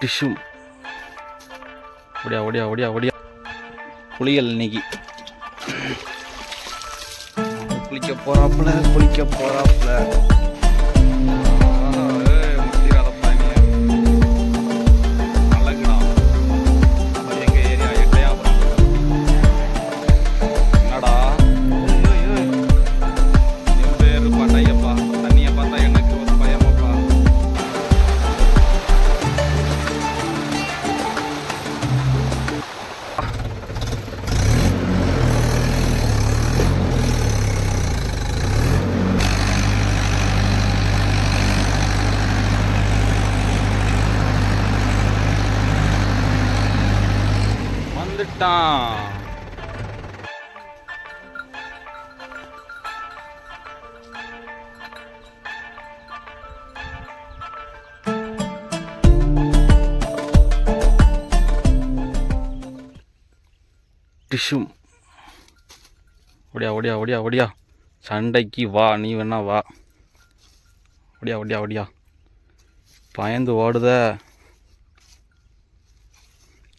டிஷ்ஷும் ஒடியா ஒடியா ஒடியா ஒடியா. புளியல் இன்னைக்கு. குளிக்க போகிறாப்புல குளிக்க போகிறாப்புல டிஷ்ஷும். ஒடியா ஒடியா ஒடியா ஒடியா. சண்டைக்கு வா நீ வேணா வா. ஒடியா ஒடியா ஒடியா. பயந்து ஓடுத.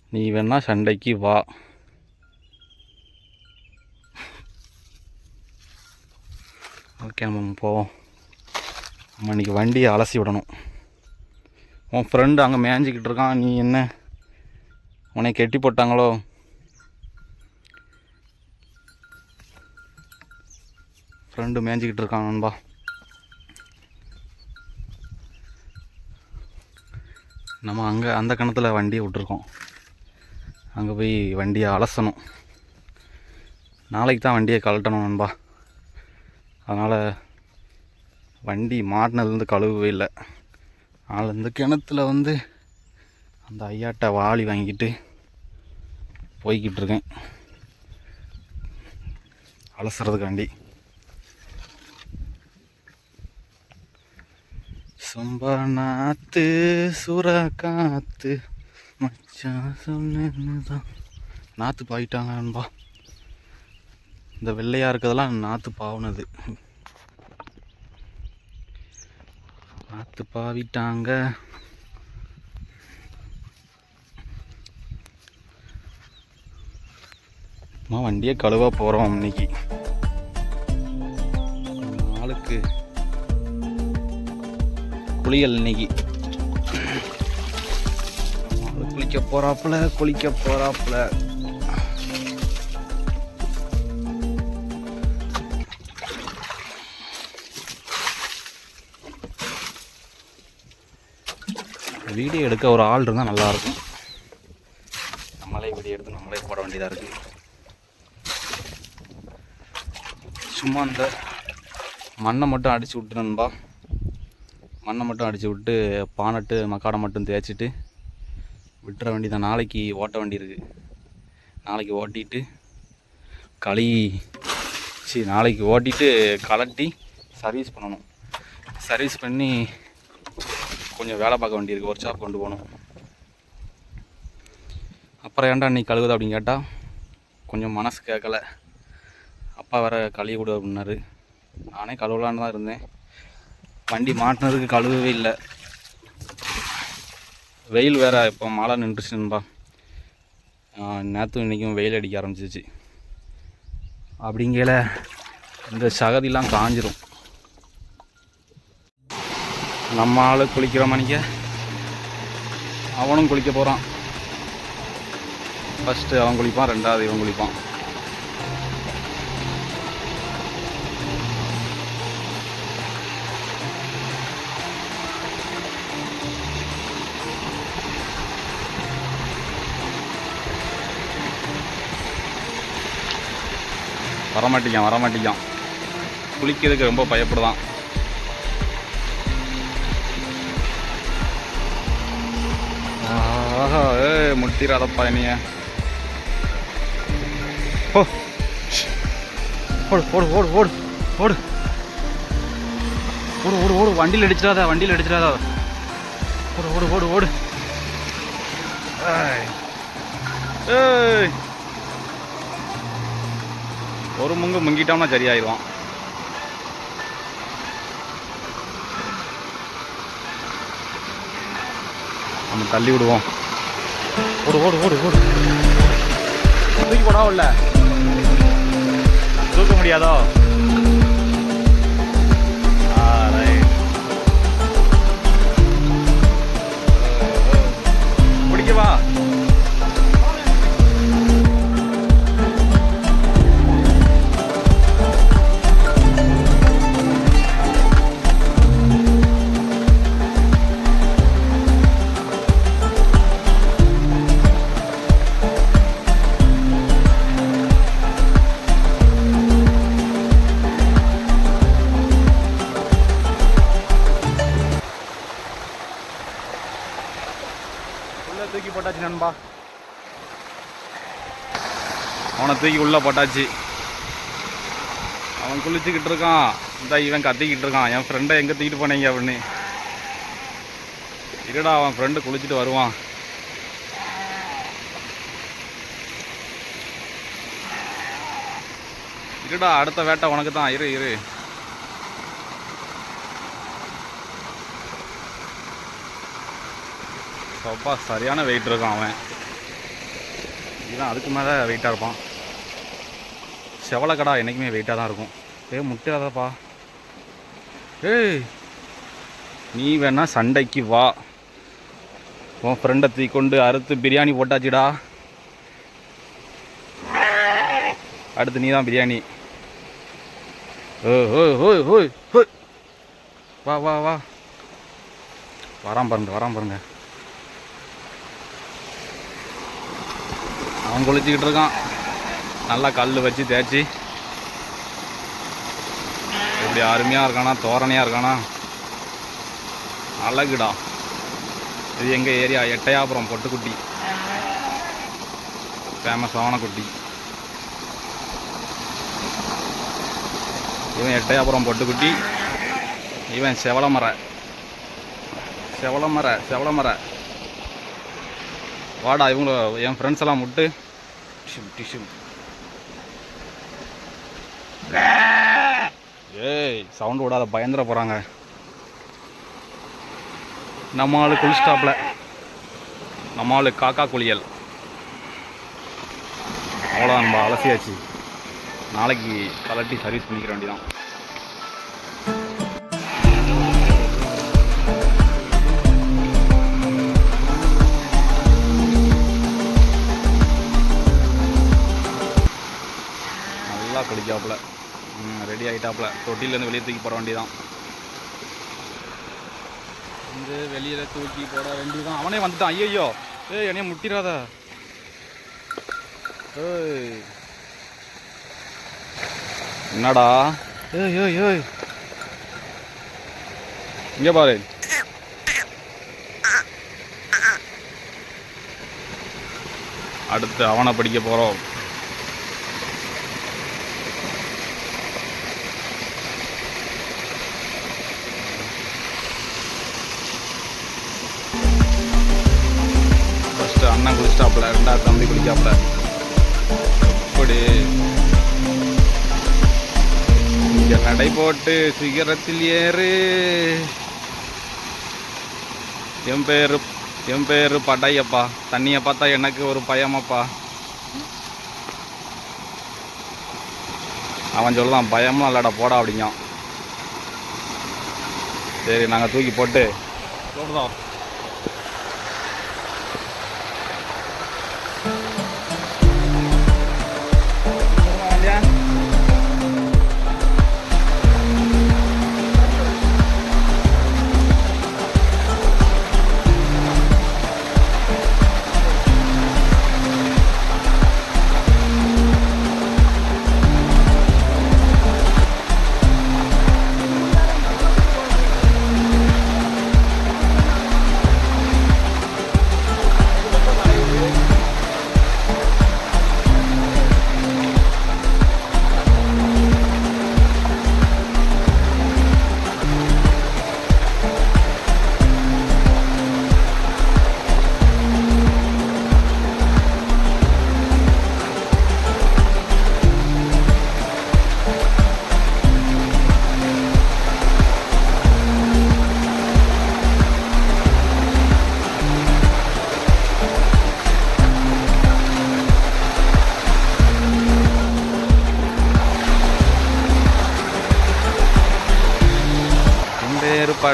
நீ வேணா சண்டைக்கு வா. ஓகே நம்ம போவோம். நம்ம இன்றைக்கி வண்டியை அலசி விடணும். உன் ஃப்ரெண்டு அங்கே மேய்ஞ்சிக்கிட்டு இருக்கான். நீ என்ன? உன்னை கெட்டி போட்டாங்களோ? ஃப்ரெண்டு மேய்ஞ்சிக்கிட்டு இருக்கான் நண்பா. நம்ம அங்கே அந்த கணத்தில் வண்டியை விட்டுருக்கோம். அங்கே போய் வண்டியை அலசணும். நாளைக்கு தான் வண்டியை கழட்டணும் நண்பா. அதனால் வண்டி மாட்டினதுலேருந்து கழுவவே இல்லை. அதனால் இந்த கிணத்துல வந்து அந்த ஐயாட்ட வாளி வாங்கிட்டு போய்கிட்டு இருக்கேன். அலசுறதுக்காண்டி. சும்பா நாத்து சுரா காத்து மச்சான் சொன்னதான் நாத்து பாயிட்டாங்க நண்பா. இந்த வெள்ளையா இருக்கிறதெல்லாம் நாத்து பாவுனது. நாத்து பாவிட்டாங்க. அம்மா வண்டியை கழுவா போகிறோம் இன்னைக்கு. நாளுக்கு ஆளுக்கு குளியல் இன்னைக்கு. குளிக்க போறாப்புல குளிக்க போறாப்புல. வீடியோ எடுக்க ஒரு ஆள் இருந்தால் நல்லாயிருக்கும். நம்மளே வீடியோ எடுத்து நம்மளே போட வேண்டியதாக இருக்குது சும்மா இந்த மண்ணை மட்டும் அடிச்சு விட்டுறன்பா மண்ணை மட்டும் அடித்து விட்டு பானட்டு மக்காடை மட்டும் தேய்ச்சிட்டு விட்டுற வண்டி தான் நாளைக்கு ஓட்ட வண்டி இருக்குது நாளைக்கு ஓட்டிட்டு களி சரி நாளைக்கு ஓட்டிட்டு கலட்டி சர்வீஸ் பண்ணணும். சர்வீஸ் பண்ணி கொஞ்சம் வேலை பார்க்க வேண்டி இருக்குது ஒர்க் ஷாப் கொண்டு போகணும். அப்புறம் ஏன்டா நீ கழுவுது அப்படின்னு கேட்டால் கொஞ்சம் மனசு கேட்கல. அப்பா வேறு கழுவி கொடு அப்படின்னாரு. நானே கழுவலான்னு தான் இருந்தேன். வண்டி மாட்டினதுக்கு கழுவவே இல்லை. வெயில் வேற இப்போ மழை நின்றுச்சுன்பா நேற்றும் இன்றைக்கும் வெயில் அடிக்க ஆரம்பிச்சிச்சு. அப்படிங்கல இந்த சகதிலாம் காஞ்சிரும். நம்ம ஆள் குளிக்கிற மணிக்க அவனும் குளிக்க போகிறான் ஃபஸ்ட்டு அவன் குளிப்பான் ரெண்டாவது இவன் குளிப்பான். வரமாட்டேங்கான் வரமாட்டேங்கான் குளிக்கிறதுக்கு ரொம்ப பயப்படுதான். ஆஹா ஏ முட்டிராதப்பா என்னைய ஓ ஓடு ஓடு ஓடு ஓடு ஓடு. ஓடு ஓடு ஓடு வண்டியில் அடிச்சிடாத வண்டியில் அடிச்சிடாத. ஓடு ஓடு ஓடு ஓடு. ஏய். ஒரு முங்கு முங்கிட்டோம்னா சரியாயிடுவான் நம்ம தள்ளி விடுவோம். ஓடு ஓடு ஓடு ஓடு. தூக்கி போடா இல்லை தூக்க முடியாதோ? பிடிக்கவா தூக்கி உள்ளே போட்டாச்சு. அவன் குளிச்சுக்கிட்டு இருக்கான். இந்த இவன் கத்திக்கிட்டு இருக்கான். என் ஃப்ரெண்டை எங்கே தூக்கிட்டு போனீங்க அப்படின்னு. இருடா அவன் ஃப்ரெண்டு குளிச்சுட்டு வருவான். இருடா அடுத்த வேட்டை உனக்கு தான். இரு இரு. அப்பா சரியான வெயிட் இருக்கான் அவன். இதுதான் அதுக்கு மேலே வெயிட்டாக இருப்பான். செவலக்கடா என்றைக்குமே வெயிட்டாக தான் இருக்கும். ஏ முட்டாதப்பா ஏய் நீ வேணா சண்டைக்கு வா. உன் ஃப்ரெண்டை தூக்கி கொண்டு அறுத்து பிரியாணி போட்டாச்சுடா. அடுத்து நீ தான் பிரியாணி ஓ ஓ ஓ ஓ வா வா வா. வரான் பாருங்க வரான் பாருங்க. அவன் குளிச்சுக்கிட்டு இருக்கான். நல்லா கல் வச்சு தேய்ச்சி. எப்படி அருமையாக இருக்கானா தோரணையாக இருக்கானா? அழகுடா. இது எங்கள் ஏரியா? எட்டையாபுரம் பொட்டுக்குட்டி. ஃபேமஸான குட்டி. இவன் எட்டையாபுரம் பொட்டுக்குட்டி. இவன் செவலமரை. செவலமரை செவலமரை. வாடா இவங்கள என் ஃப்ரெண்ட்ஸ் எல்லாம் விட்டு டிஷு டிஷு. ஏய் சவுண்டு விடாத பயந்துட போகிறாங்க நம்ம ஆளு ஸ்டாப்பில் நம்ம ஆளு காக்கா குளியல். அவ்வளோதான் நம்ம அலசியாச்சு. நாளைக்கு கலட்டி சர்வீஸ் பண்ணிக்கிற வேண்டியதான் நல்லா குளிக்காப்புல ரெடி ஆகிட்டாப்புல தொட்டிலேருந்து வெளியே தூக்கி போட வேண்டியதான் வந்து வெளியில் தூக்கி போட வேண்டியதான் அவனே வந்துட்டான். ஐயோ ஏய் என்னைய முட்டிடாத ஏய். என்னடா? ஏய் ஏய் ஏய். இங்கே பாரு. அடுத்து அவனை படிக்க போகிறோம் குளிச்சிட்டாப்புல தம்பி குளிக்காப்புல அப்படி இங்க நடை போட்டு சிகரத்தில் ஏறு. என் பேரு என் பேரு படையப்பா. தண்ணியை பார்த்தா எனக்கு ஒரு பயமப்பா. அவன் சொல்லலாம் பயம்லாம் இல்லடா போடா அப்படிங்க சரி நாங்கள் தூக்கி போட்டு. சொல்றோம்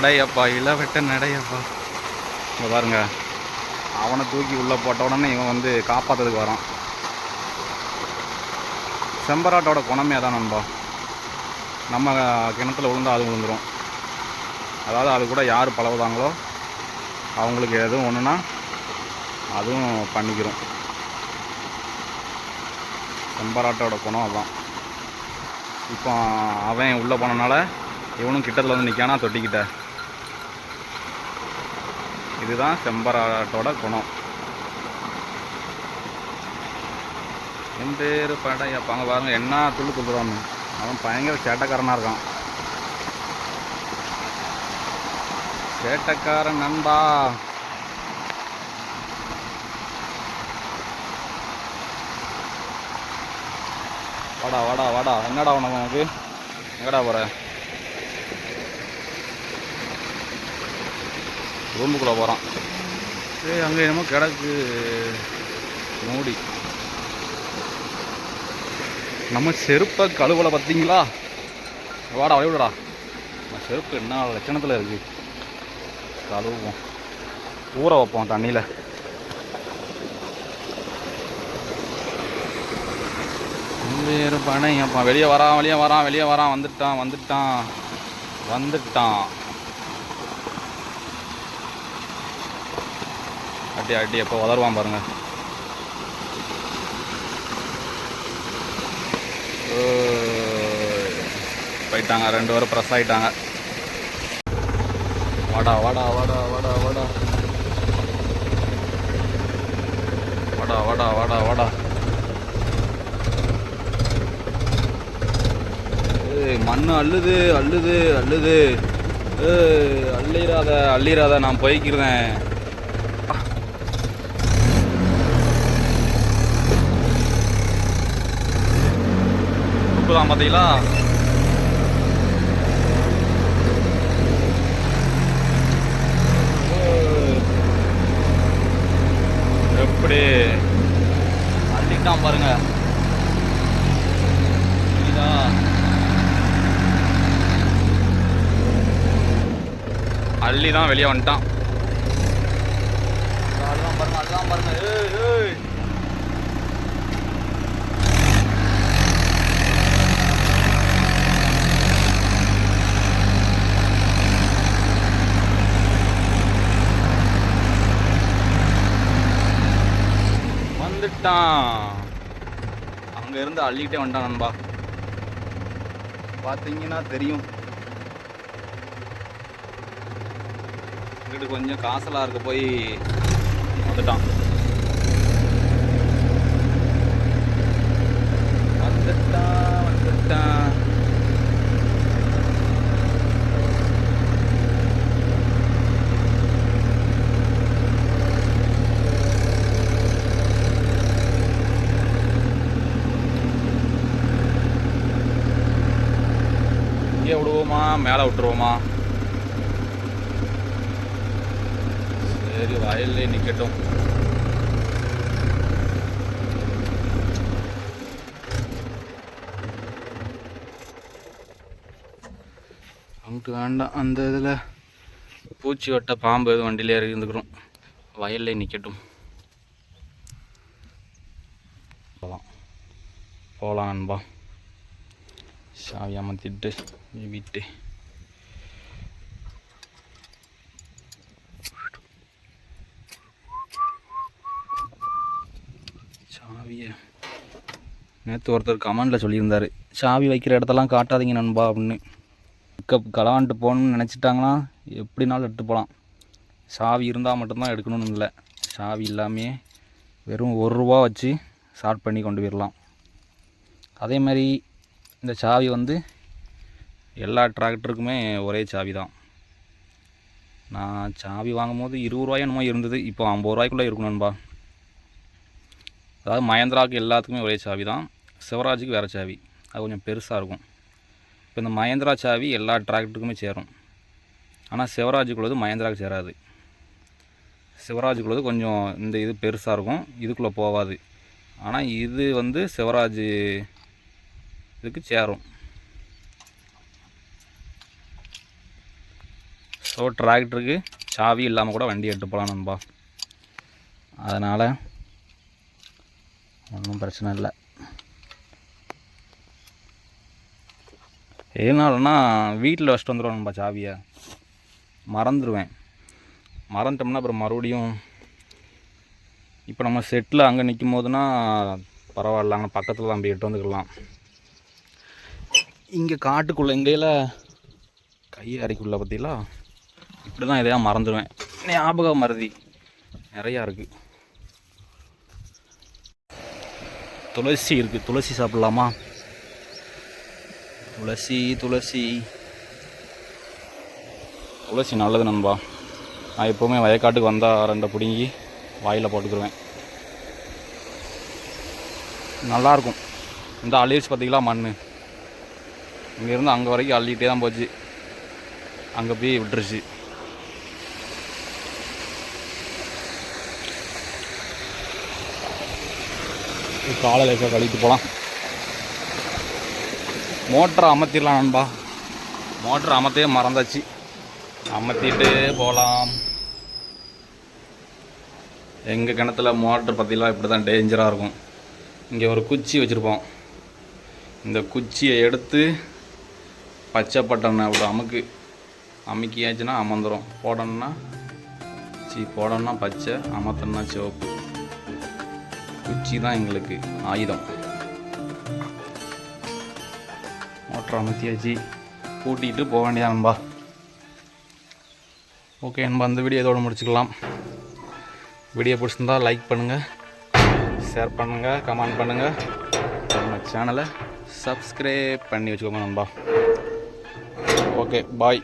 நடையப்பா இளவெட்ட நடையப்பா. இங்கே பாருங்க. அவனை தூக்கி உள்ளே போட்ட உடனே இவன் வந்து காப்பாற்றுறதுக்கு வரான். செம்பராட்டோட குணமே அதான் நண்பா. நம்ம கிணத்துல விழுந்தால் அது விழுந்துரும். அதாவது அது கூட யார் பழகுதாங்களோ அவங்களுக்கு எதுவும் ஒன்றுனா அதுவும் பண்ணிக்கிறோம். செம்பராட்டோட குணம் அதான். இப்போ அவன் உள்ளே போனனால இவனும் கிட்டத்தில் வந்து நிற்கானா தொட்டிக்கிட்ட. இதுதான் செம்பராட்டோட குணம். என் பேர் படையப்பா பாருங்க என்ன துள்ளு துள்ளுறான்னு அவன் பயங்கர சேட்டக்காரனாக இருக்கான். சேட்டக்காரன் நண்பா. வாடா வாடா வாடா. என்னடா உனக்கு உனக்கு? எங்கடா போற? ரூமுக்குள்ளே போகிறான். ஏய் அங்கே என்னமோ கிடக்கு. மூடி. நம்ம செருப்பை கழுவலை பார்த்தீங்களா? வாடா வழிவிடா நம்ம செருப்பு என்ன லட்சணத்தில் இருக்கு? கழுவுவோம். ஊற வைப்போம் தண்ணியில். வேறு பனையப்பா வெளியே வரான் வெளியே வரான் வெளியே வரான். வந்துட்டான் வந்துட்டான். வந்துட்டான். அப்படியே அடி எப்போ வளருவான் பாருங்க. போயிட்டாங்க ரெண்டு பேரும் ப்ரெஸ் ஆயிட்டாங்க. வாடா வாடா வாடா வாடா வாடா. வாடா வாடா வாடா வாடா. ஏய் மண்ணு அள்ளுது அள்ளுது அள்ளுது. அள்ளிராத அள்ளிராத நான் போய்க்கிறேன். உப்புதான் பார்த்தீங்களா எப்படி? அள்ளிட்டான் பாருங்க. புரியுதா? அள்ளி தான் வெளியே வந்துட்டான். அதுதான் பாருங்க அதுதான் பாருங்க. ஏய் ஏய் வந்துட்டான் வந்து அள்ளிக்கிட்டே வந்துட்டான் நண்பா. பார்த்தீங்கன்னா தெரியும். இங்கிட்டு கொஞ்சம் காசலாக இருக்க போய் வந்துட்டான் வந்துட்டான் இங்கே விடுவோமா மேலே விட்டுருவோமா? சரி வயல்லே நிற்கட்டும் அங்கிட்டு வேண்டாம் அந்த இதில் பூச்சி வட்ட பாம்பு எதுவும் வண்டியிலே இருந்துக்கிறோம். வயல்ல நிற்கட்டும் போகலாம். போகலாம் நண்பா. சாவி திட்டு வீட்டு. சாவியை. நேற்று ஒருத்தர் கமெண்டில் சொல்லியிருந்தார். சாவி வைக்கிற இடத்தெல்லாம் காட்டாதீங்க நண்பா அப்படின்னு. பிக்கப் கலான்ட்டு போகணும்னு நினச்சிட்டாங்கன்னா எப்படினாலும் எடுத்து போகலாம். சாவி இருந்தால் மட்டும்தான் எடுக்கணும்னு இல்லை. சாவி இல்லாமையே வெறும் ஒரு ரூபா வச்சு ஸ்டார்ட் பண்ணி கொண்டு போயிடலாம். அதே மாதிரி இந்த சாவி வந்து எல்லா டிராக்டருக்குமே ஒரே சாவி தான். நான் சாவி வாங்கும் போது இருபது ரூபாய் என்னமோ இருந்தது. இப்போ ஐம்பது ரூபாய்க்குள்ளே இருக்கணும்பா நண்பா. அதாவது மகேந்திராவுக்கு எல்லாத்துக்குமே ஒரே சாவி தான். சிவராஜுக்கு வேறு சாவி. அது கொஞ்சம் பெருசாக இருக்கும். இப்போ இந்த மகேந்திரா சாவி எல்லா டிராக்டருக்குமே சேரும். ஆனால் சிவராஜுக்குள்ளது மகேந்திராவுக்கு சேராது. சிவராஜுக்குள்ளது கொஞ்சம் இந்த இது பெருசாக இருக்கும். இதுக்குள்ளே போகாது ஆனால் இது வந்து சிவராஜ் இதுக்கு சேரும். ஸோ டிராக்டருக்கு சாவி இல்லாமல் கூட வண்டி எடுத்து போகலாம் நண்பா. அதனால் ஒன்றும் பிரச்சனை இல்லை. எதுனாலன்னா வீட்டில் வச்சுட்டு வந்துடுவேன் சாவியை. மறந்துடுவேன் மறந்துட்டோம்னா அப்புறம் மறுபடியும் இப்போ நம்ம செட்டில் அங்கே நிற்கும் போதுனா பரவாயில்ல அங்கே பக்கத்தில் தான் போய் எட்டு வந்துக்கலாம். இங்கே காட்டுக்குள்ளே எங்கேயில் கை அறைக்குள்ளே பார்த்தீங்களா? இப்படி தான் எதையா மறந்துடுவேன் ஞாபகம் மறதி. நிறையா இருக்குது துளசி இருக்குது துளசி சாப்பிட்லாமா? துளசி துளசி. துளசி நல்லது நண்பா. நான் எப்போவுமே வயக்காட்டுக்கு வந்தால் ரெண்டை பிடுங்கி வாயில் போட்டுக்கிருவேன். நல்லாயிருக்கும் இந்த அழிச்சு பார்த்தீங்களா மண் இங்கேருந்து அங்கே வரைக்கும் அள்ளிகிட்டே தான் போச்சு. அங்கே போய் விட்டுருச்சு. காலை லேசாக கழித்து போகலாம் மோட்டரை அமர்த்திடலாம் நண்பா. மோட்டரை அமர்த்தவே மறந்தாச்சு. அமர்த்திட்டு போகலாம் எங்கள் கிணத்துல மோட்டர் பற்றிலாம் இப்படி தான் டேஞ்சராக இருக்கும். இங்கே ஒரு குச்சி வச்சுருப்போம். இந்த குச்சியை எடுத்து பச்சை பட்டனை அப்படி அமுக்கு. அமுக்கியாச்சுன்னா அமர்ந்துடும் போடணும்னா சி போடணும்னா பச்சை அமர்த்தணும்னா சிவப்பு. குச்சி தான் எங்களுக்கு ஆயுதம். மோட்டர் அமைத்தியாச்சு கூட்டிகிட்டு போக வேண்டியதான் நண்பா. ஓகே நண்பா அந்த வீடியோ இதோடு முடிச்சுக்கலாம். வீடியோ பிடிச்சிருந்தா லைக் பண்ணுங்கள் ஷேர் பண்ணுங்கள் கமெண்ட் பண்ணுங்கள் நம்ம சேனலை சப்ஸ்கிரைப் பண்ணி வச்சுக்கோங்க நண்பா. Okay bye